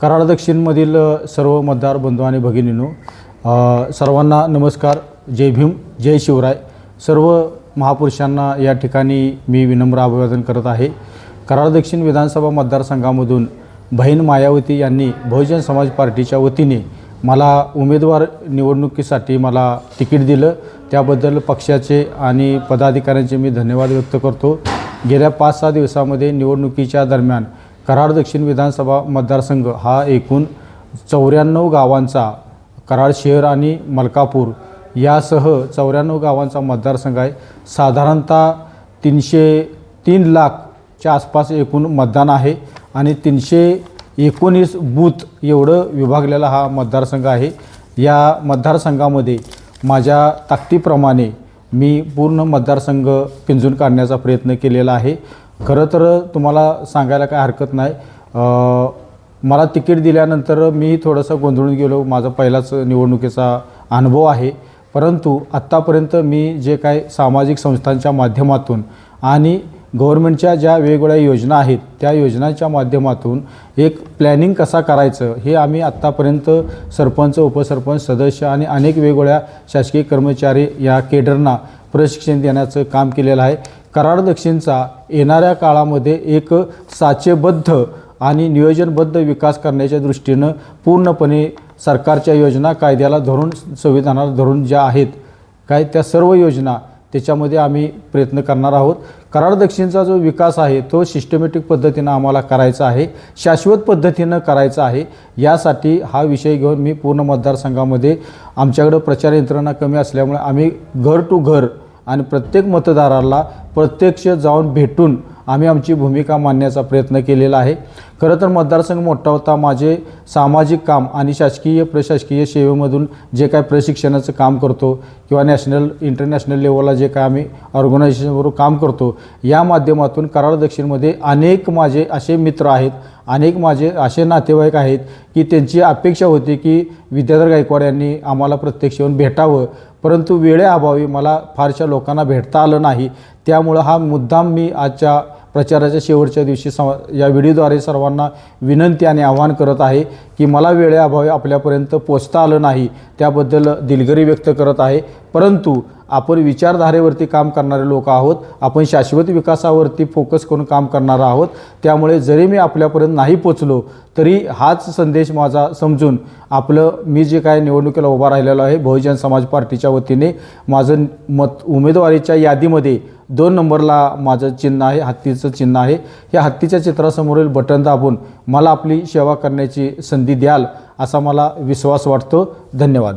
कराड दक्षिणमधील सर्व मतदार बंधू आणि भगिनींनो सर्वांना नमस्कार. जय भीम जय शिवराय. सर्व महापुरुषांना या ठिकाणी मी विनम्र अभिवादन करत आहे. कराड दक्षिण विधानसभा मतदारसंघामधून बहीण मायावती यांनी बहुजन समाज पार्टीच्या वतीने मला उमेदवार निवडणुकीसाठी मला तिकीट दिलं. त्याबद्दल पक्षाचे आणि पदाधिकाऱ्यांचे मी धन्यवाद व्यक्त करतो. गेल्या पाच सहा दिवसामध्ये निवडणुकीच्या दरम्यान कराड दक्षिण विधानसभा मतदारसंघ हा एकूण चौऱ्याण्णव गावांचा कराड शहर आणि मलकापूर यासह चौऱ्याण्णव गावांचा मतदारसंघ आहे. साधारणतः तीनशे तीन लाखच्या आसपास एकूण मतदान आहे आणि तीनशे एकोणीस बूथ एवढं विभागलेला हा मतदारसंघ आहे. या मतदारसंघामध्ये माझ्या ताकदीप्रमाणे मी पूर्ण मतदारसंघ पिंजून काढण्याचा प्रयत्न केलेला आहे. खरं तर तुम्हाला सांगायला काय हरकत नाही. मला तिकीट दिल्यानंतर मी थोडंसं गोंधळून गेलो. माझा पहिलाच निवडणुकीचा अनुभव आहे. परंतु आत्तापर्यंत मी जे काय सामाजिक संस्थांच्या माध्यमातून आणि गव्हर्नमेंटच्या ज्या वेगवेगळ्या योजना आहेत त्या योजनांच्या माध्यमातून एक प्लॅनिंग कसा करायचं हे आम्ही आत्तापर्यंत सरपंच उपसरपंच सदस्य आणि अनेक वेगवेगळ्या शासकीय कर्मचारी या केडरना प्रशिक्षण देण्याचं काम केलेलं आहे. कराड दक्षिणचा येणाऱ्या काळामध्ये एक साचेबद्ध आणि नियोजनबद्ध विकास करण्याच्या दृष्टीनं पूर्णपणे सरकारच्या योजना कायद्याला धरून संविधानाला धरून ज्या आहेत काय त्या सर्व योजना त्याच्यामध्ये आम्ही प्रयत्न करणार आहोत. कराड दक्षिणचा जो विकास आहे तो सिस्टमॅटिक पद्धतीनं आम्हाला करायचा आहे शाश्वत पद्धतीनं करायचा आहे यासाठी हा विषय घेऊन मी पूर्ण मतदारसंघामध्ये आमच्याकडं प्रचार यंत्रणा कमी असल्यामुळे आम्ही घर टू घर आणि प्रत्येक मतदाराला प्रत्यक्ष जाऊन भेटून आम्ही आमची भूमिका मांडण्याचा प्रयत्न केलेला आहे. खरं तर मतदारसंघ मोठा होता. माझे सामाजिक काम आणि शासकीय प्रशासकीय सेवेमधून जे काय प्रशिक्षणाचं काम करतो किंवा नॅशनल इंटरनॅशनल लेवलला जे काय आम्ही ऑर्गनायझेशनबरोबर काम करतो या माध्यमातून कराड दक्षिणमध्ये अनेक माझे असे मित्र आहेत अनेक माझे असे नातेवाईक आहेत की त्यांची अपेक्षा होती की विद्याधर गायकवाड यांनी आम्हाला प्रत्यक्ष येऊन भेटावं. परंतु वेळेअभावी मला फारशा लोकांना भेटता आलं नाही. त्यामुळं हा मुद्दाम मी आजच्या प्रचाराच्या शेवटच्या दिवशी स या व्हिडिओद्वारे सर्वांना विनंती आणि आवाहन करत आहे की मला वेळेअभावी आपल्यापर्यंत पोचता आलं नाही. त्याबद्दल दिलगिरी व्यक्त करत आहे. परंतु आपण विचारधारेवरती काम करणारे लोक आहोत. आपण शाश्वत विकासावरती फोकस करून काम करणार आहोत. त्यामुळे जरी मी आपल्यापर्यंत नाही पोचलो तरी हाच संदेश माझा समजून आपलं मी जे काय निवडणुकीला उभा राहिलेलो आहे बहुजन समाज पार्टीच्या वतीने माझं मत उमेदवारीच्या यादीमध्ये दोन नंबरला माझं चिन्ह आहे हत्तीचं चिन्ह आहे. या हत्तीच्या चित्रासमोरील बटन दाबून मला आपली सेवा करण्याची संधी द्याल असा मला विश्वास वाटतो. धन्यवाद.